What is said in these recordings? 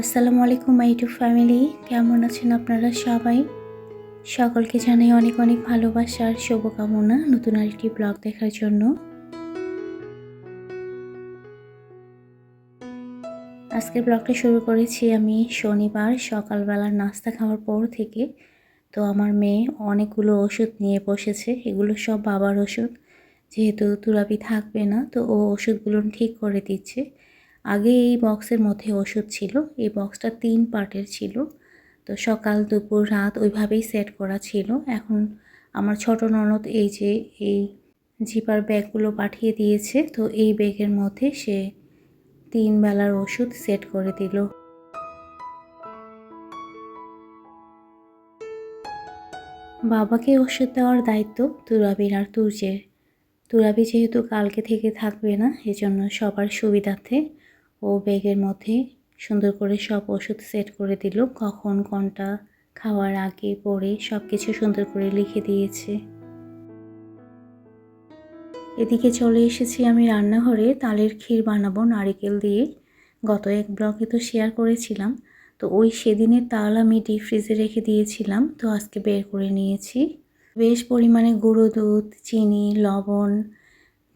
আসসালামু আলাইকুম, মাই to family. কেমন আছেন আপনারা সবাই? সকলকে জানাই অনেক অনেক ভালোবাসার শুভকামনা নতুন আরেকটি ব্লগ দেখার জন্য। আজকের ব্লগটা শুরু করেছি আমি শনিবার, সকালবেলার নাস্তা খাওয়ার পর থেকে। তো আমার মেয়ে অনেকগুলো ওষুধ নিয়ে বসেছে, এগুলো সব বাবার ওষুধ। যেহেতু তুরাবি থাকবে না, তো ও ওষুধগুলো ঠিক করে দিচ্ছে। আগে এই বক্সের মধ্যে ওষুধ ছিল, এই বক্সটা তিন পার্টের ছিল। তো সকাল, দুপুর, রাত ওইভাবেই সেট করা ছিল। এখন আমার ছোট ননদ এই যে এই জিপার ব্যাগগুলো পাঠিয়ে দিয়েছে, তো এই ব্যাগের মধ্যে সে তিন বেলার ওষুধ সেট করে দিল। বাবাকে ওষুধ দেওয়ার দায়িত্ব তুরাবির আর তুর্যের। তুরাবি যেহেতু কালকে থেকে থাকবে না, এজন্য সবার সুবিধার্থে ও ব্যাগের মধ্যে সুন্দর করে সব ওষুধ সেট করে দিল। কখন কোনটা খাওয়ার আগে পরে সব কিছু সুন্দর করে লিখে দিয়েছে। এদিকে চলে এসেছি আমি রান্নাঘরে। তালের ক্ষীর বানাবো নারিকেল দিয়ে। গত এক ব্লগে তো শেয়ার করেছিলাম। তো ওই সেদিনের তাল আমি ডিপ ফ্রিজে রেখে দিয়েছিলাম। তো আজকে বের করে নিয়েছি। বেশ পরিমাণে গুঁড়ো দুধ, চিনি, লবণ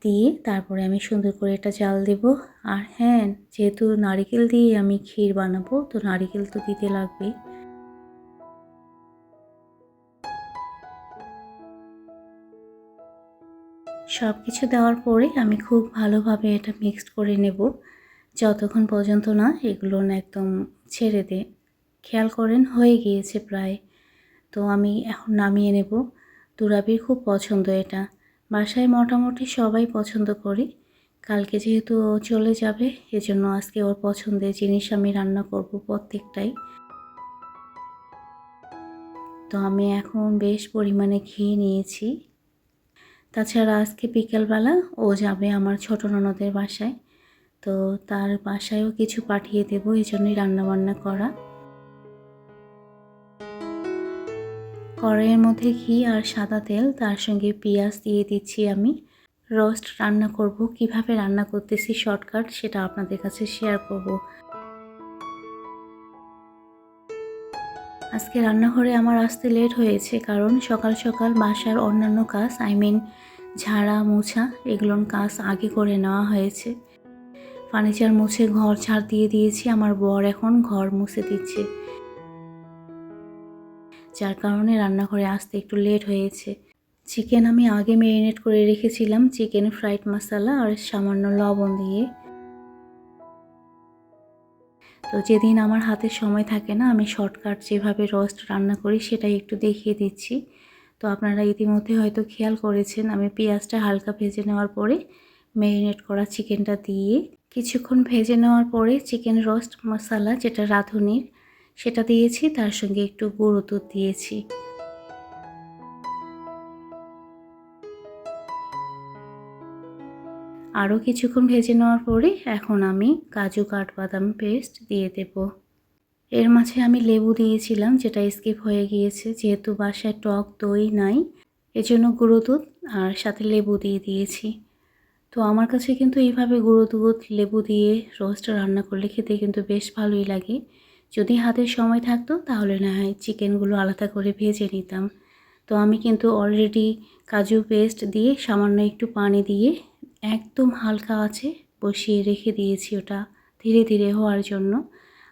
দিয়ে তারপরে আমি সুন্দর করে এটা জাল দেব। আর হ্যাঁ যেহেতু নারিকেল দিয়ে আমি ক্ষীর বানাবো, তো নারিকেল তো দিতে লাগবে সব কিছু দেওয়ার পরে আমি খুব ভালোভাবে এটা মিক্সড করে নেব। যতক্ষণ পর্যন্ত না এগুলো একদম ছেড়ে দে। খেয়াল করেন, হয়ে গিয়েছে প্রায়। তো আমি এখন নামিয়ে নেব। তুরাবির খুব পছন্দ এটা। বাসায় মোটামুটি সবাই পছন্দ করি। কালকে যেহেতু ও চলে যাবে, এজন্য আজকে ওর পছন্দের জিনিস আমি রান্না করব প্রত্যেকটাই। তো আমি এখন বেশ পরিমাণে খেয়ে নিয়েছি। তাছাড়া আজকে বিকেলবেলা ও যাবে আমার ছোট ননদের বাসায়। তো তার বাসায়ও কিছু পাঠিয়ে দেবো এই জন্যই রান্নাবান্না করা। কড়াইয়ের মধ্যে ঘি আর সাদা তেল, তার সঙ্গে পেঁয়াজ দিয়ে দিচ্ছি আমি। রোস্ট রান্না করব, কীভাবে রান্না করতেছি শর্টকাট সেটা আপনাদের কাছে শেয়ার করব। আজকে রান্নাঘরে আমার আসতে লেট হয়েছে কারণ সকাল সকাল বাসার অন্যান্য কাজ, আই মিন ঝাড়া, মোছা এগুলোর কাজ আগে করে নেওয়া হয়েছে। ফার্নিচার মুছে ঘর ছাড় দিয়ে দিয়েছি, আমার বর এখন ঘর মুছে দিচ্ছে। যার কারণে রান্নাঘরে আসতে একটু লেট হয়েছে। চিকেন আমি আগে ম্যারিনেট করে রেখেছিলাম, চিকেন ফ্রাইড মশলা আর সামান্য লবণ দিয়ে। তো যেদিন আমার হাতে সময় থাকে না, আমি শর্টকাট যেভাবে রোস্ট রান্না করি সেটাই একটু দেখিয়ে দিচ্ছি। তো আপনারা ইতিমধ্যে হয়তো খেয়াল করেছেন, আমি পেঁয়াজটা হালকা ভেজে নেওয়ার পরে ম্যারিনেট করা চিকেনটা দিয়ে, কিছুক্ষণ ভেজে নেওয়ার পরে চিকেন রোস্ট মশলা যেটা রাঁধুনির সেটা দিয়েছি, তার সঙ্গে একটু গুঁড়ো দুধ দিয়েছি। আরও কিছুক্ষণ ভেজে নেওয়ার পরে এখন আমি কাজু কাঠবাদাম পেস্ট দিয়ে দেব। এর মাঝে আমি লেবু দিয়েছিলাম, যেটা স্কিপ হয়ে গিয়েছে, যেহেতু বাসায় টক দই নাই, এজন্য গুঁড়ো দুধ আর সাথে লেবু দিয়ে দিয়েছি। তো আমার কাছে কিন্তু এইভাবে গুঁড়ো দুধ, লেবু দিয়ে রোস্ট রান্না করলে খেতে কিন্তু বেশ ভালোই লাগে। যদি হাতে সময় থাকতো, তাহলে না হয় চিকেনগুলো আলাদা করে ভেজে নিতাম। তো আমি কিন্তু অলরেডি কাজু পেস্ট দিয়ে সামান্য একটু পানি দিয়ে একদম হালকা আছে বসিয়ে রেখে দিয়েছি ওটা ধীরে ধীরে হওয়ার জন্য।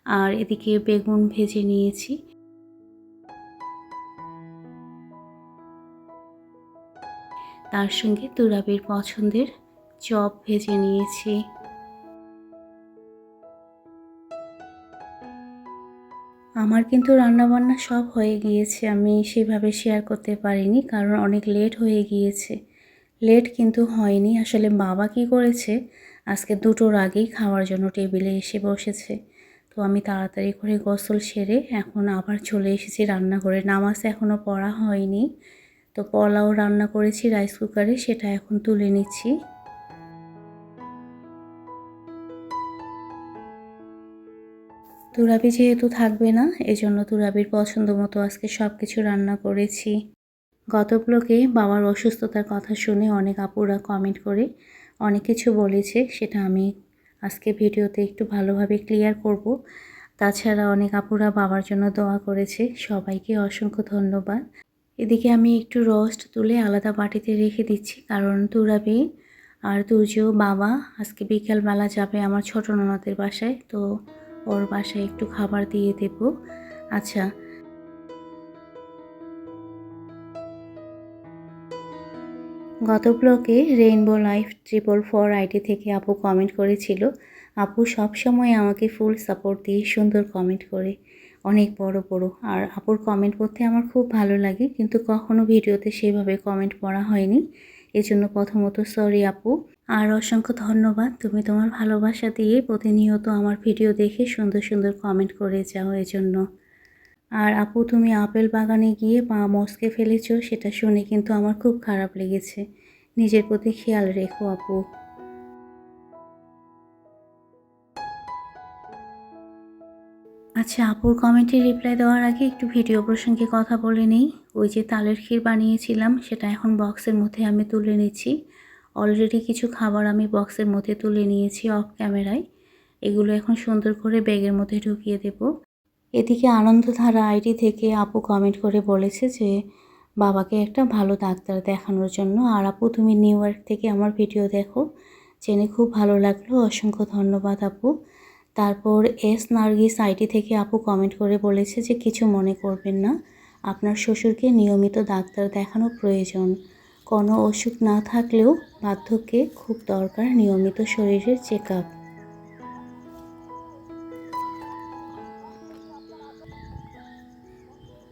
আর এদিকে বেগুন ভেজে নিয়েছি। তার সঙ্গে তুরাবির পছন্দের চপ ভেজে নিয়েছি। আমার কিন্তু রান্নাবান্না সব হয়ে গিয়েছে, আমি সেভাবে শেয়ার করতে পারিনি কারণ অনেক লেট হয়ে গিয়েছে। লেট কিন্তু হয়নি, আসলে বাবা কি করেছে, আজকে দুটোর আগেই খাওয়ার জন্য টেবিলে এসে বসেছে। তো আমি তাড়াতাড়ি করে গোসল সেরে এখন আবার চলে এসেছি রান্নাঘরে, নামাজ এখনও পড়া হয়নি। তো পোলাও রান্না করেছি রাইস কুকারে সেটা এখন তুলে নিচ্ছি। তুরাবি যেহেতু থাকবে না, এজন্য তুরাবির পছন্দ মতো আজকে সব কিছু রান্না করেছি। গত ব্লকে বাবার অসুস্থতার কথা শুনে অনেক আপুরা কমেন্ট করে অনেক কিছু বলেছে, সেটা আমি আজকে ভিডিওতে একটু ভালোভাবে ক্লিয়ার করব। তাছাড়া অনেক আপুরা বাবার জন্য দোয়া করেছে, সবাইকে অসংখ্য ধন্যবাদ। এদিকে আমি একটু রোস্ট তুলে আলাদা বাটিতে রেখে দিচ্ছি, কারণ তুরাবি আর তুর্য বাবা আজকে বিকেলবেলা যাবে আমার ছোট ননদের বাসায়, তো ওর বাসায় একটু খাবার দিয়ে দেব। আচ্ছা। গত ব্লকে rainbow life triple four ID থেকে আপু কমেন্ট করেছিল। আপু সব সময় আমাকে ফুল সাপোর্ট দিয়ে সুন্দর কমেন্ট করে। অনেক বড় বড়। আর আপুর কমেন্ট পড়তে আমার খুব ভালো লাগে, কিন্তু কখনো ভিডিওতে সেভাবে কমেন্ট পড়া হয়নি। এজন্য প্রথমত সরি আপু। আর অসংখ্য ধন্যবাদ। তুমি তোমার ভালোবাসা দিয়ে প্রতিনিয়ত আমার ভিডিও দেখে সুন্দর সুন্দর কমেন্ট করে যাও এজন্য। আর আপু, তুমি আপেল বাগানে গিয়ে পা মস্কে ফেলেছো, সেটা শুনে কিন্তু আমার খুব খারাপ লেগেছে। নিজের প্রতি খেয়াল রেখো আপু। আচ্ছা আপুর কমেন্টে রিপ্লাই দেওয়ার আগে একটু ভিডিও প্রসঙ্গে কথা বলে নিই। ওই যে তালের ক্ষীর বানিয়েছিলাম, সেটা এখন বক্সের মধ্যে আমি তুলে নিচ্ছি। অলরেডি কিছু খাবার আমি বক্সের মধ্যে তুলে নিয়েছি অফ ক্যামেরায় এগুলো এখন সুন্দর করে ব্যাগের মধ্যে ঢুকিয়ে দেব। এদিকে আনন্দধারা আইডি থেকে আপু কমেন্ট করে বলেছে যে, বাবাকে একটা ভালো ডাক্তার দেখানোর জন্য। আর আপু, তুমি নিউ ইয়র্ক থেকে আমার ভিডিও দেখো। জেনে খুব ভালো লাগল। অসংখ্য ধন্যবাদ আপু। তারপর এস নার্গিস আইডি থেকে আপু কমেন্ট করে বলেছে যে, কিছু মনে করবেন না। আপনার শ্বশুরকে নিয়মিত ডাক্তার দেখানো প্রয়োজন। কোনো অসুখ না থাকলেও বার্ধক্যে খুব দরকার নিয়মিত শরীরের চেক আপ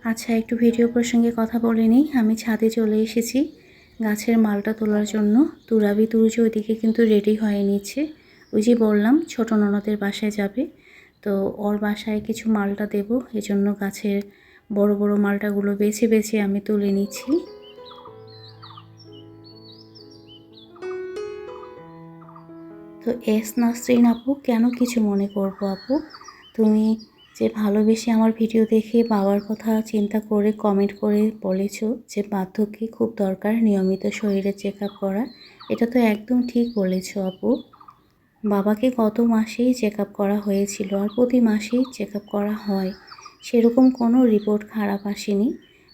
আচ্ছা একটু ভিডিও প্রসঙ্গে কথা বলে নিই। আমি ছাদে চলে এসেছি। গাছের মালটা তোলার জন্য। তুরাবি তুর্য ওইদিকে কিন্তু রেডি হয়ে নিচ্ছে। ওই যে বললাম, ছোট ননদের বাসায় যাবে। তো ওর বাসায় কিছু মালটা দেব। এজন্য গাছের বড় বড় মালটাগুলো বেছে বেছে আমি তুলে নিচ্ছি। তো এস নাসরিন আপু? কেন কিছু মনে করব আপু? তুমি যে ভালোবেসে আমার ভিডিও দেখে বাবার কথা চিন্তা করে কমেন্ট করে বলেছ যে বার্ধক্যে খুব দরকার নিয়মিত শরীরে চেক আপ করা, এটা তো একদম ঠিক বলেছ আপু। বাবাকে গত মাসেই চেক আপ করা হয়েছিল আর প্রতি মাসেই চেক আপ করা হয়। সেরকম কোনো রিপোর্ট খারাপ আসেনি।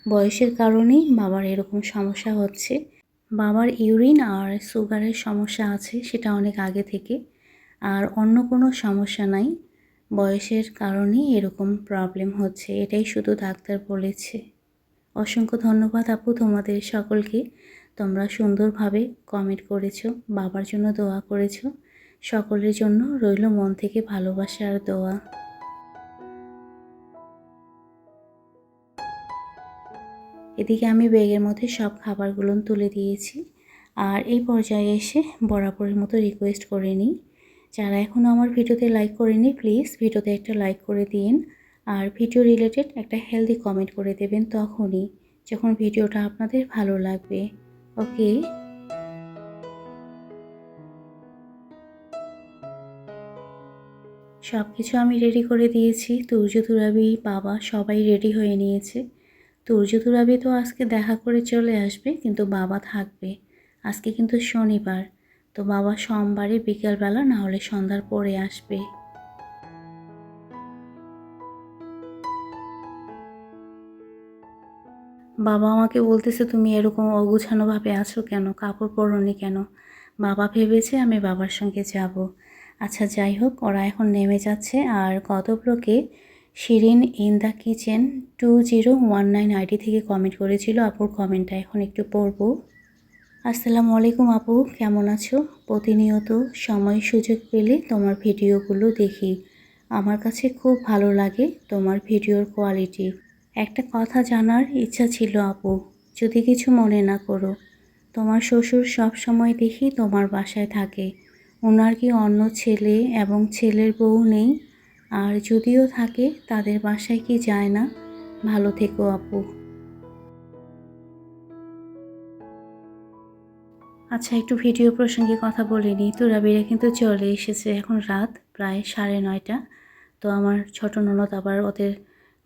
বয়সের কারণেই বাবার এরকম সমস্যা হচ্ছে। বাবার ইউরিন আর সুগারের সমস্যা আছে সেটা অনেক আগে থেকে। আর অন্য কোনো সমস্যা নাই। বয়সের কারণেই এরকম প্রবলেম হচ্ছে, এটাই শুধু ডাক্তার বলেছে। অসংখ্য ধন্যবাদ আপু তোমাদের সকলকে। তোমরা সুন্দরভাবে কমেন্ট করেছ, বাবার জন্য দোয়া করেছ। সকলের জন্য রইল মন থেকে ভালোবাসা আর দোয়া। এদিকে আমি ব্যাগের মধ্যে সব খাবারগুলো তুলে দিয়েছি আর এই পর্যায়ে এসে বরাবরের মতো রিকোয়েস্ট করে নিই। যারা এখনও আমার ভিডিওতে লাইক করেনি প্লিজ ভিডিওতে একটা লাইক করে দিন। আর ভিডিও রিলেটেড একটা হেলদি কমেন্ট করে দেবেন তখনই, যখন ভিডিওটা আপনাদের ভালো লাগবে। ওকে সব কিছু আমি রেডি করে দিয়েছি। তুর্য তুরাবি, বাবা সবাই রেডি হয়ে নিয়েছে। তুর্য তুরাবি তো আজকে দেখা করে চলে আসবে, কিন্তু বাবা থাকবে। আজকে কিন্তু শনিবার, তো বাবা সোমবারে বিকেলবেলা না হলে সন্ধ্যার পরে আসবে। বাবা আমাকে বলতেছে, তুমি এরকম অগুছানোভাবে আছো কেন? কাপড় পরনি কেন? বাবা ভেবেছে আমি বাবার সঙ্গে যাব। আচ্ছা যাই হোক, ওরা এখন নেমে যাচ্ছে, আর গত ব্লকে Shirin in the kitchen two zero one nine ID থেকে কমেন্ট করেছিল। আপুর কমেন্টটা এখন একটু পড়ব। আসসালামু আলাইকুম আপু, কেমন আছো? প্রতিনিয়ত সময় সুযোগ পেলে তোমার ভিডিওগুলো দেখি। আমার কাছে খুব ভালো লাগে তোমার ভিডিওর কোয়ালিটি। একটা কথা জানার ইচ্ছা ছিল আপু, যদি কিছু মনে না করো। তোমার শ্বশুর সব সময় দেখি তোমার বাসায় থাকে। ওনার কি অন্য ছেলে এবং ছেলের বউ নেই? আর যদিও থাকে, তাদের বাসায় কি যায় না? ভালো থেকো আপু। আচ্ছা একটু ভিডিও প্রসঙ্গে কথা বলিনি তুরাবিরা কিন্তু চলে এসেছে এখন রাত প্রায় সাড়ে নয়টা। তো আমার ছোট ননদ আবার ওদের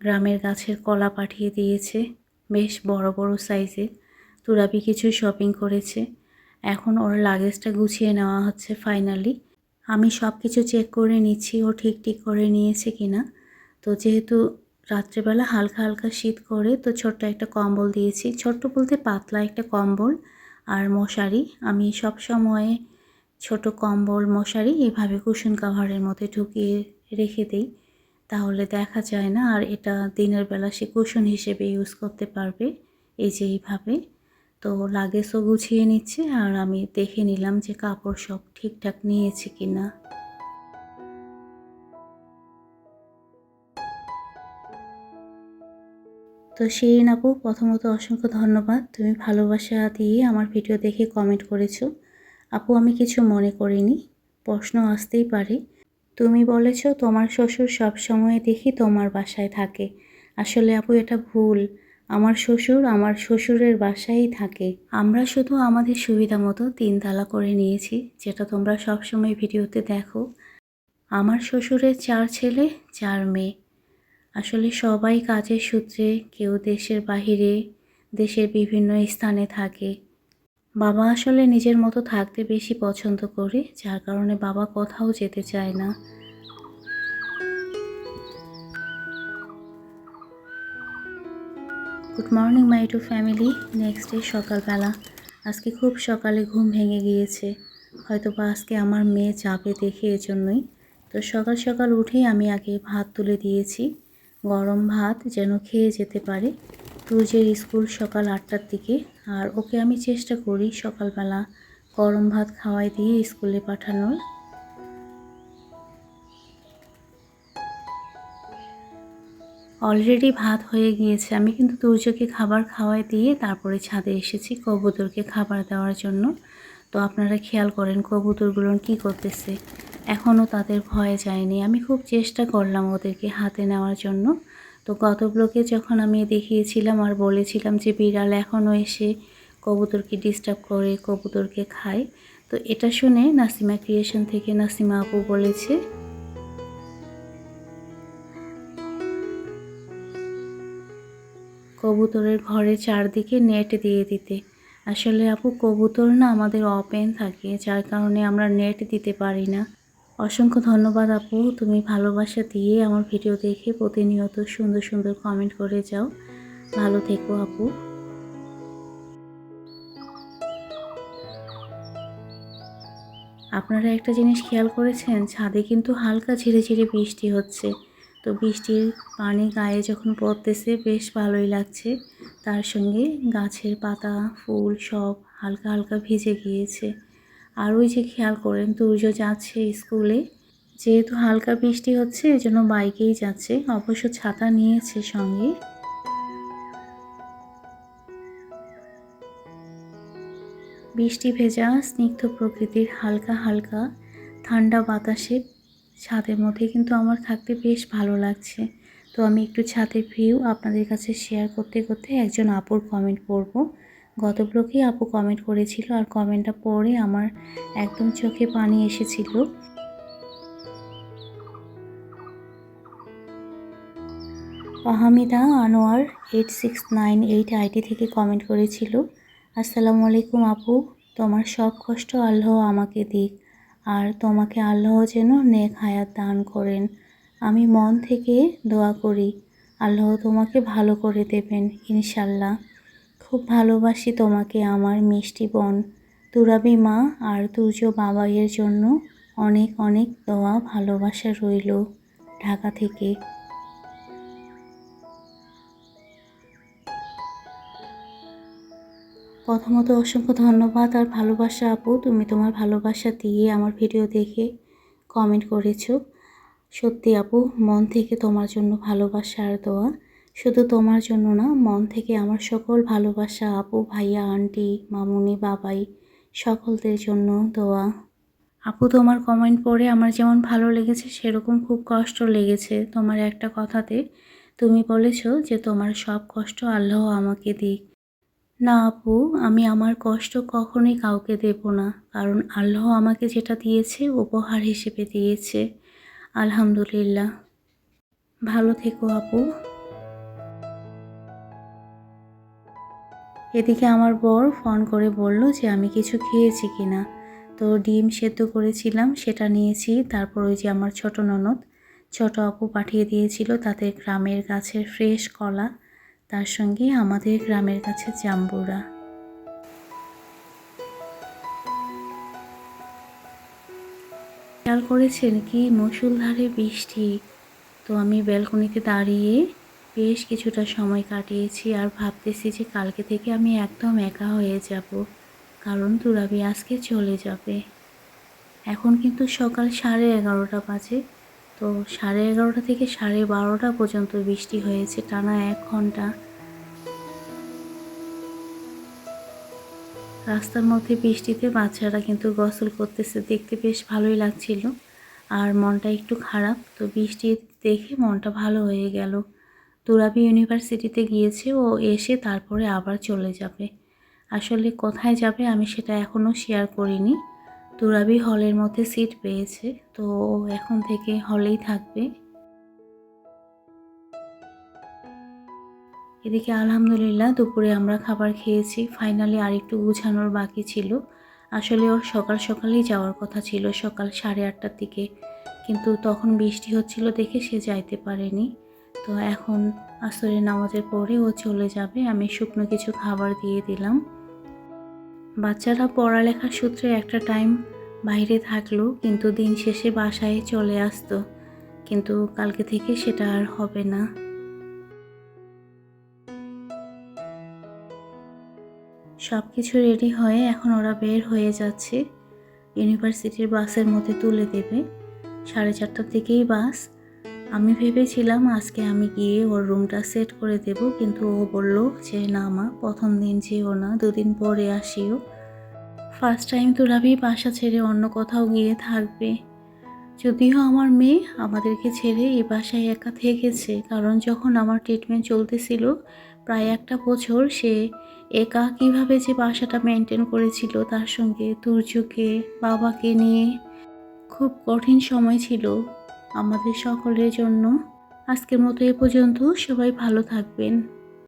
গ্রামের গাছের কলা পাঠিয়ে দিয়েছে বেশ বড় বড় সাইজের। তুরাবি কিছু শপিং করেছে। এখন ওর লাগেজটা গুছিয়ে নেওয়া হচ্ছে ফাইনালি আমি সব কিছু চেক করে নিচ্ছি, ও ঠিক ঠিক করে নিয়েছে কি না তো যেহেতু রাত্রেবেলা হালকা হালকা শীত করে, তো ছোট্ট একটা কম্বল দিয়েছি। ছোট্ট বলতে পাতলা একটা কম্বল আর মশারি। আমি সব সময় ছোট কম্বল, মশারি এভাবে কুশন কাভারের মধ্যে ঢুকিয়ে রেখে দিই, তাহলে দেখা যায় না। আর এটা দিনের বেলা সে কুশন হিসেবে ইউজ করতে পারবে। এই যে এইভাবে। তো লাগেজও গুছিয়ে নিচ্ছে আর আমি দেখে নিলাম যে কাপড় সব ঠিকঠাক নিয়েছে কি না তো শিরিন আপু, প্রথমত অসংখ্য ধন্যবাদ। তুমি ভালোবাসা দিয়ে আমার ভিডিও দেখে কমেন্ট করেছ। আপু, আমি কিছু মনে করিনি, প্রশ্ন আসতেই পারে। তুমি বলেছ তোমার শ্বশুর সব সময় দেখি তোমার বাসায় থাকে। আসলে আপু, এটা ভুল। আমার শ্বশুর আমার শ্বশুরের বাসায়ই থাকে। আমরা শুধু আমাদের সুবিধা মতো তিনতলা করে নিয়েছি, যেটা তোমরা সবসময় ভিডিওতে দেখো। আমার শ্বশুরের চার ছেলে, চার মেয়ে। আসলে সবাই কাজের সূত্রে কেউ দেশের বাহিরে, দেশের বিভিন্ন স্থানে থাকে। বাবা আসলে নিজের মতো থাকতে বেশি পছন্দ করে, যার কারণে বাবা কোথাও যেতে চায় না। Good morning my to family next day সকালবেলা। আজকে খুব সকালে ঘুম ভেঙে গিয়েছে। হয়তো বা আজকে আমার মেয়ে যাবে দেখে এজন্যই। তো সকাল সকাল উঠেই আমি আগে ভাত তুলে দিয়েছি। গরম ভাত যেন খেয়ে যেতে পারে। তুর্যের স্কুল সকাল আটটার দিকে। আর ওকে আমি চেষ্টা করি সকালবেলা গরম ভাত খাওয়াই দিয়ে স্কুলে পাঠানোর। অলরেডি ভাত হয়ে গিয়েছে। আমি কিন্তু তুর্যকে খাবার খাওয়াই দিয়ে তারপরে ছাদে এসেছি কবুতরকে খাবার দেওয়ার জন্য। তো আপনারা খেয়াল করেন কবুতরগুলো কি করতেছে। এখনও তাদের ভয় যায়নি। আমি খুব চেষ্টা করলাম ওদেরকে হাতে নেওয়ার জন্য। তো গত ব্লকে যখন আমি দেখিয়েছিলাম আর বলেছিলাম যে বিড়াল এখনও এসে কবুতরকে ডিস্টার্ব করে, কবুতরকে খায়, তো এটা শুনে নাসিমা ক্রিয়েশন থেকে নাসিমা আপু বলেছে কবুতরের ঘরে চারদিকে নেট দিয়ে দিতে। আসলে আপু, কবুতর না আমাদের অপেন থাকে, যার কারণে আমরা নেট দিতে পারি না। অসংখ্য ধন্যবাদ আপু, তুমি ভালোবাসা দিয়ে আমার ভিডিও দেখে প্রতিনিয়ত সুন্দর সুন্দর কমেন্ট করে যাও। ভালো থেকো আপু। আপনারা একটা জিনিস খেয়াল করেছেন, ছাদে কিন্তু হালকা ঝিরে ঝিরে বৃষ্টি হচ্ছে। তো বৃষ্টির পানি গায়ে যখন পড়তেছে, বেশ ভালোই লাগছে। তার সঙ্গে গাছের পাতা, ফুল সব হালকা হালকা ভিজে গিয়েছে। আর ওই যে খেয়াল করেন তুর্য যাচ্ছে স্কুলে। যেহেতু হালকা বৃষ্টি হচ্ছে, এজন্য বাইকেই যাচ্ছে। অবশ্য ছাতা নিয়েছে সঙ্গে। বৃষ্টি ভেজা, স্নিগ্ধ প্রকৃতির হালকা হালকা ঠান্ডা বাতাসে ছাদের মধ্যে কিন্তু আমার থাকতে বেশ ভালো লাগছে। তো আমি একটু ছাদের ভিউ আপনাদের কাছে শেয়ার করতে করতে একজন আপুর কমেন্ট পড়ব। গত ব্লকেই আপু কমেন্ট করেছিল আর কমেন্টটা পড়ে আমার একদম চোখে পানি এসেছিল। অহামিদা Anwar eight six nine eight IT থেকে কমেন্ট করেছিল। আসসালামু আলাইকুম আপু, তোমার সব কষ্ট আল্লাহ আমাকে দিক। আর তোমাকে আল্লাহ যেন নেক হায়াত দান করেন। আমি মন থেকে দোয়া করি, আল্লাহ তোমাকে ভালো করে দেবেন ইনশাল্লাহ। খুব ভালোবাসি তোমাকে আমার মিষ্টি বোন। তুরাবি মা আর তুর্য বাবাইয়ের জন্য অনেক অনেক দোয়া ভালোবাসা রইল ঢাকা থেকে। প্রথমত অসংখ্য ধন্যবাদ আর ভালোবাসা, আপু। তুমি তোমার ভালোবাসা দিয়ে আমার ভিডিও দেখে কমেন্ট করেছ। সত্যি, আপু, মন থেকে তোমার জন্য ভালোবাসা আর দোয়া। শুধু তোমার জন্য না, মন থেকে আমার সকল ভালোবাসা, আপু, ভাইয়া, আন্টি, মামুনি, বাবাই, সকলদের জন্য দোয়া। আপু, তোমার কমেন্ট পড়ে আমার যেমন ভালো লেগেছে, সেরকম খুব কষ্ট লেগেছে। তোমার একটা কথাতে তুমি বলেছ যে তোমার সব কষ্ট আল্লাহ আমাকে দিক। না আপু, আমি আমার কষ্ট কখনোই কাউকে দেব না। কারণ আল্লাহ আমাকে যেটা দিয়েছে, উপহার হিসেবে দিয়েছে। আলহামদুলিল্লাহ। ভালো থেকো আপু। এদিকে আমার বর ফোন করে বলল যে, আমি কিছু খেয়েছি কিনা? তো ডিম সেদ্ধ করেছিলাম, সেটা নিয়েছি। তারপর ওই যে আমার ছোট ননদ, ছোট আপু পাঠিয়ে দিয়েছিল তাদের গ্রামের গাছের ফ্রেশ কলা। তার সঙ্গে আমাদের গ্রামের কাছে জাম্বুরা। খেয়াল করেছেন কি? মুসুলধারে বৃষ্টি। তো আমি ব্যালকনিতে দাঁড়িয়ে বেশ কিছুটা সময় কাটিয়েছি আর ভাবতেছি যে কালকে থেকে আমি একদম একা হয়ে যাব, কারণ তুরাবি আজকে চলে যাবে। এখন কিন্তু সকাল সাড়ে এগারোটা বাজে। তো সাড়ে এগারোটা থেকে সাড়ে বারোটা পর্যন্ত বৃষ্টি হয়েছে, টানা এক ঘণ্টা। রাস্তার মধ্যে বৃষ্টিতে বাচ্চারা কিন্তু গোসল করতেছে, দেখতে বেশ ভালোই লাগছিল। আর মনটা একটু খারাপ, তো বৃষ্টি দেখে মনটা ভালো হয়ে গেল। তুরাবি ইউনিভার্সিটিতে গিয়েছে, ও এসে তারপরে আবার চলে যাবে। আসলে কোথায় যাবে আমি সেটা এখনও শেয়ার করিনি। তুরাবি হলের মধ্যে সিট পেয়েছে, তো এখন থেকে হলেই থাকবে। এদিকে আলহামদুলিল্লাহ দুপুরে আমরা খাবার খেয়েছি ফাইনালি আরেকটু গুছানোর বাকি ছিল। আসলে ওর সকাল সকালেই যাওয়ার কথা ছিল, সকাল সাড়ে আটটার দিকে। কিন্তু তখন বৃষ্টি হচ্ছিল দেখে সে যাইতে পারেনি। তো এখন আসরের নামাজের পরে ও চলে যাবে, আমি শুকনো কিছু খাবার দিয়ে দিলাম। বাচ্চারা পড়ালেখার সূত্রে একটা টাইম বাইরে থাকল, কিন্তু দিন শেষে বাসায় চলে আসতো। কিন্তু কালকে থেকে সেটা আর হবে না। সব কিছু রেডি হয়ে এখন ওরা বের হয়ে যাচ্ছে। ইউনিভার্সিটির বাসের মধ্যে তুলে দেবে। সাড়ে চারটার দিকেই বাস আমি ভেবেছিলাম আজকে আমি গিয়ে ওর রুমটা সেট করে দেব, কিন্তু ও বলল যে, না মা, প্রথম দিন যেও না, দুদিন পরে আসিও। ফার্স্ট টাইম তো রাবি বাসা ছেড়ে অন্য কোথাও গিয়ে থাকবে। যদিও আমার মেয়ে আমাদেরকে ছেড়ে এই বাসায় একা থেকেছে, কারণ যখন আমার ট্রিটমেন্ট চলতেছিল প্রায় একটা বছর, সে একা কীভাবে যে বাসাটা মেনটেন করেছিল তার সঙ্গে তুর্যকে বাবাকে নিয়ে খুব কঠিন সময় ছিল। আমাদের সকলের জন্য। আজকের মতো এ পর্যন্ত সবাই ভালো থাকবেন।